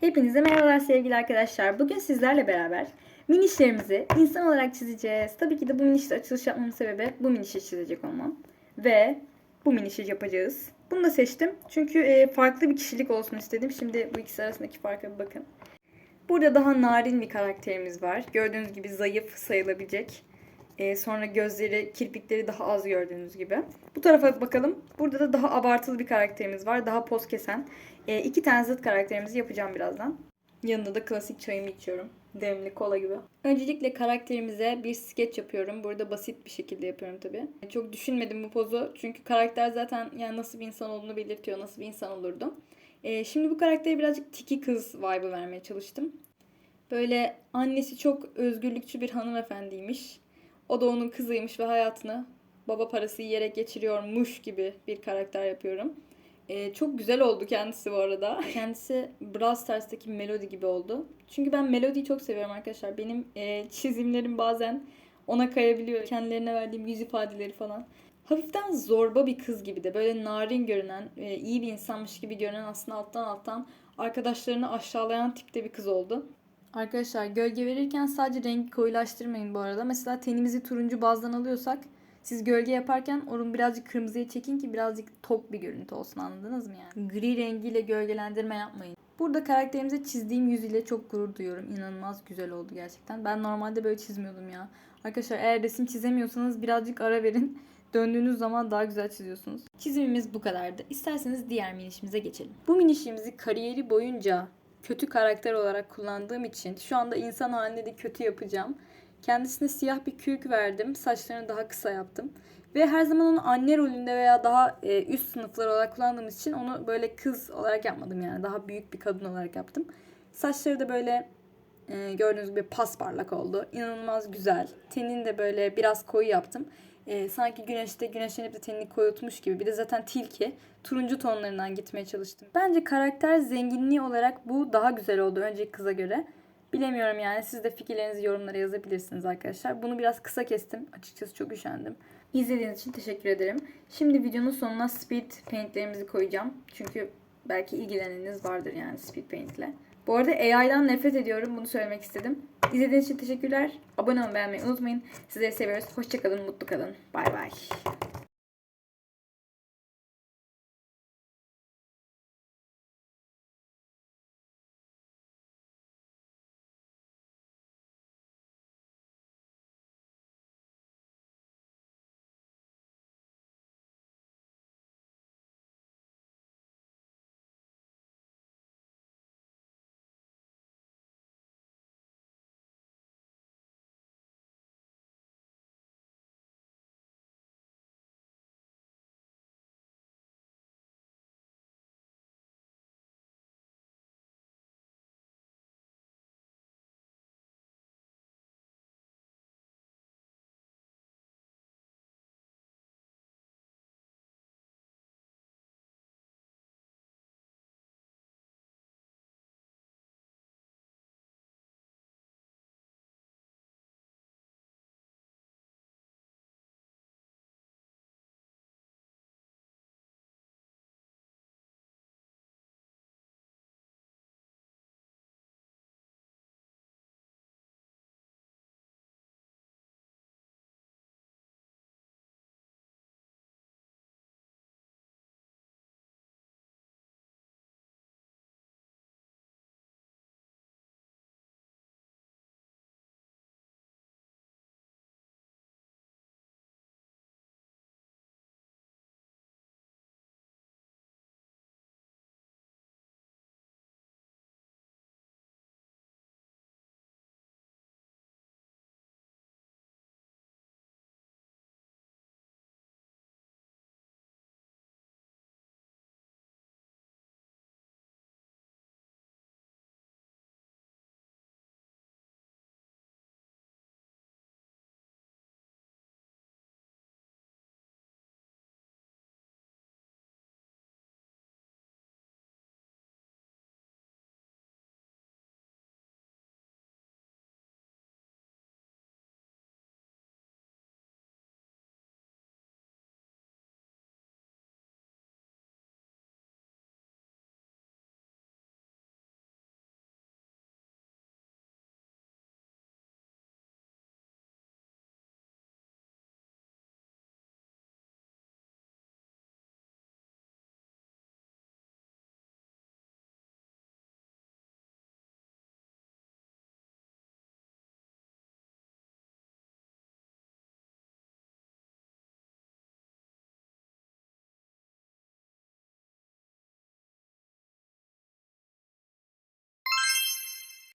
Hepinize merhabalar sevgili arkadaşlar. Bugün sizlerle beraber minişlerimizi insan olarak çizeceğiz. Tabii ki de bu minişle açılış yapmamın sebebi bu minişi çizecek olmam. Ve bu minişi yapacağız. Bunu da seçtim. Çünkü e, farklı bir kişilik olsun istedim. Şimdi bu ikisi arasındaki farka bir bakın. Burada daha narin bir karakterimiz var. Gördüğünüz gibi zayıf sayılabilecek. E, sonra gözleri, kirpikleri daha az gördüğünüz gibi. Bu tarafa bakalım. Burada da daha abartılı bir karakterimiz var. Daha poz kesen. E, iki tane zıt karakterimizi yapacağım birazdan. Yanında da klasik çayımı içiyorum. Demli kola gibi. Öncelikle karakterimize bir skeç yapıyorum. Burada basit bir şekilde yapıyorum tabii. Çok düşünmedim bu pozu. Çünkü karakter zaten yani nasıl bir insan olduğunu belirtiyor. Nasıl bir insan olurdu. E, şimdi bu karaktere birazcık tiki kız vibe'ı vermeye çalıştım. Böyle annesi çok özgürlükçü bir hanımefendiymiş. O da onun kızıymış ve hayatını baba parası yiyerek geçiriyormuş gibi bir karakter yapıyorum. Ee, çok güzel oldu kendisi bu arada. Kendisi Brawl Stars'taki Melody gibi oldu. Çünkü ben Melody'yi çok seviyorum arkadaşlar. Benim e, çizimlerim bazen ona kayabiliyor. Kendilerine verdiğim yüz ifadeleri falan. Hafiften zorba bir kız gibi de böyle narin görünen, e, iyi bir insanmış gibi görünen aslında alttan alttan arkadaşlarını aşağılayan tipte bir kız oldu. Arkadaşlar gölge verirken sadece rengi koyulaştırmayın bu arada. Mesela tenimizi turuncu bazdan alıyorsak siz gölge yaparken onu birazcık kırmızıya çekin ki birazcık tok bir görüntü olsun anladınız mı yani? Gri rengiyle gölgelendirme yapmayın. Burada karakterimize çizdiğim yüz ile çok gurur duyuyorum. İnanılmaz güzel oldu gerçekten. Ben normalde böyle çizmiyordum ya. Arkadaşlar eğer resim çizemiyorsanız birazcık ara verin. Döndüğünüz zaman daha güzel çiziyorsunuz. Çizimimiz bu kadardı. İsterseniz diğer minişimize geçelim. Bu minişimizi kariyeri boyunca kötü karakter olarak kullandığım için şu anda insan halinde de kötü yapacağım. Kendisine siyah bir kürk verdim. Saçlarını daha kısa yaptım. Ve her zaman onu anne rolünde veya daha e, üst sınıflar olarak kullandığımız için onu böyle kız olarak yapmadım yani. Daha büyük bir kadın olarak yaptım. Saçları da böyle e, gördüğünüz gibi pasparlak oldu. İnanılmaz güzel. Tenini de böyle biraz koyu yaptım. E, sanki güneşte güneşlenip de tenini koyutmuş gibi. Bir de zaten tilki. Turuncu tonlarından gitmeye çalıştım. Bence karakter zenginliği olarak bu daha güzel oldu önceki kıza göre. Bilemiyorum yani siz de fikirlerinizi yorumlara yazabilirsiniz arkadaşlar. Bunu biraz kısa kestim. Açıkçası çok üşendim. İzlediğiniz için teşekkür ederim. Şimdi videonun sonuna speed paintlerimizi koyacağım. Çünkü belki ilgileneniz vardır yani speed paint ile. Bu arada AI'dan nefret ediyorum. Bunu söylemek istedim. İzlediğiniz için teşekkürler. Abone olmayı beğenmeyi unutmayın. Sizleri seviyoruz. Hoşçakalın, mutlu kalın. Bay bay.